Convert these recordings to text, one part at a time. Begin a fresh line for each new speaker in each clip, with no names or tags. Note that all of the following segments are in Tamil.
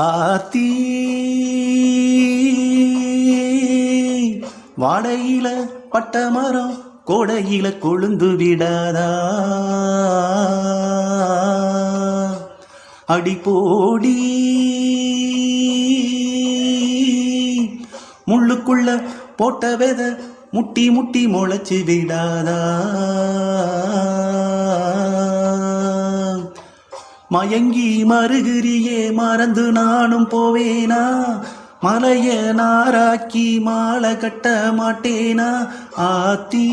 ஆத்தி வாடையில பட்ட மரம் கோடையில கொழுந்து விடாதா. அடிப்போடி முள்ளுக்குள்ள போட்ட வித முட்டி முட்டி முளைச்சு விடாதா. மயங்கி மருகிரியே மறந்து நானும் போவேனா? மலைய நாராக்கி மாலை கட்ட மாட்டேனா? ஆத்தி.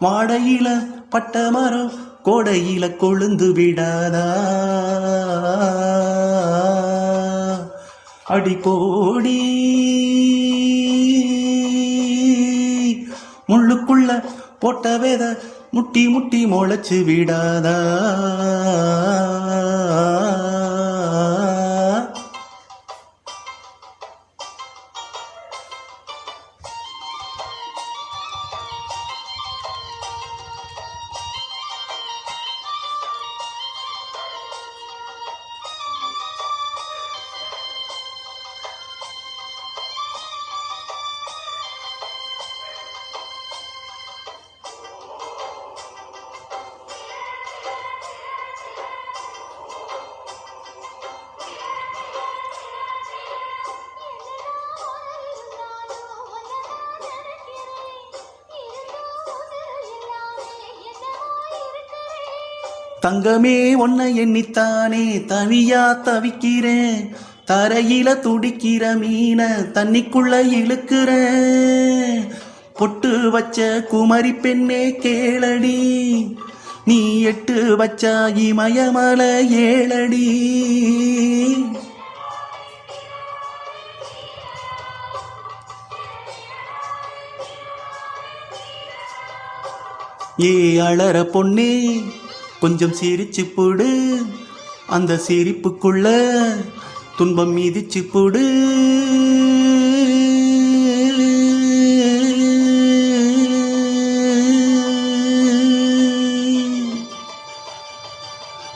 வாடையில பட்ட மரம் கோடையில கொழுந்து விடாதா? அடி போடி. முள்ளுக்குள்ள போட்ட வேத முட்டி முட்டி முளைச்சு விடாதா? தங்கமே உன்னை எண்ணித்தானே தனியா தவிக்கிறேன். தரையில துடிக்கிற மீன தண்ணிக்குள்ள இழுக்கிறேன். பொட்டு வச்ச குமரி பெண்ணே கேளடி. நீ எட்டு வச்சா இமயமல ஏழடி ஏ அழற பொன்னே கொஞ்சம் சிரிச்சு போடு. அந்த சிரிப்புக்குள்ள துன்பம் மீதிச்சு போடு.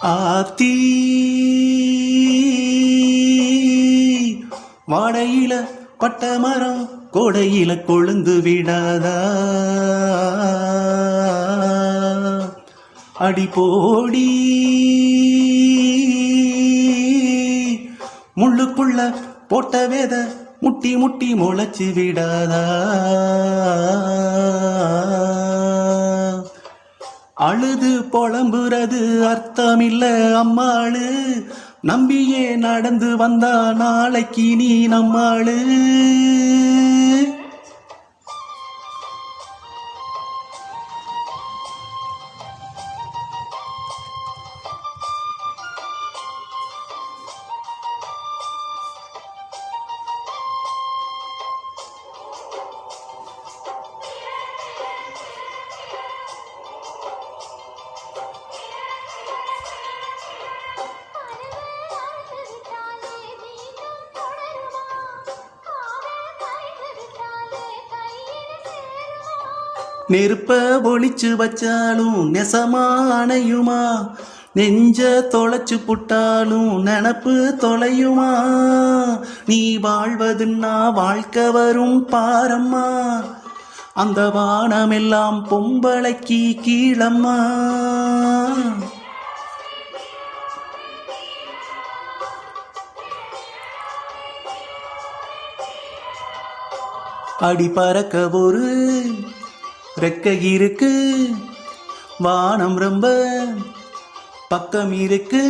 ஆத்தி வாடையில பட்ட மரம் கோடையில கொழுந்து விடாதா? அடி போடி. முள்ளுக்குள்ள போட்ட வேத முட்டி முட்டி முளைச்சு விடாதா. அழுது புலம்புறது அர்த்தமில்ல அம்மாளு. நம்பியே நடந்து வந்தா நாளைக்கு நீ நம்மாளு. நெருப்ப ஒழிச்சு வச்சாலும் நெசமா அணையுமா நெஞ்ச தொலைச்சு புட்டாலும் நினப்பு தொலையுமா? நீ வாழ்வதுன்னா வாழ்க்கை வரும் பாரம்மா. அந்த வானமெல்லாம் பொம்பளைக்கு கீழம்மா. அடி பறக்க ஒரு ரெக்கை இருக்கு வானம் ரொம்ப பக்கம் இருக்கு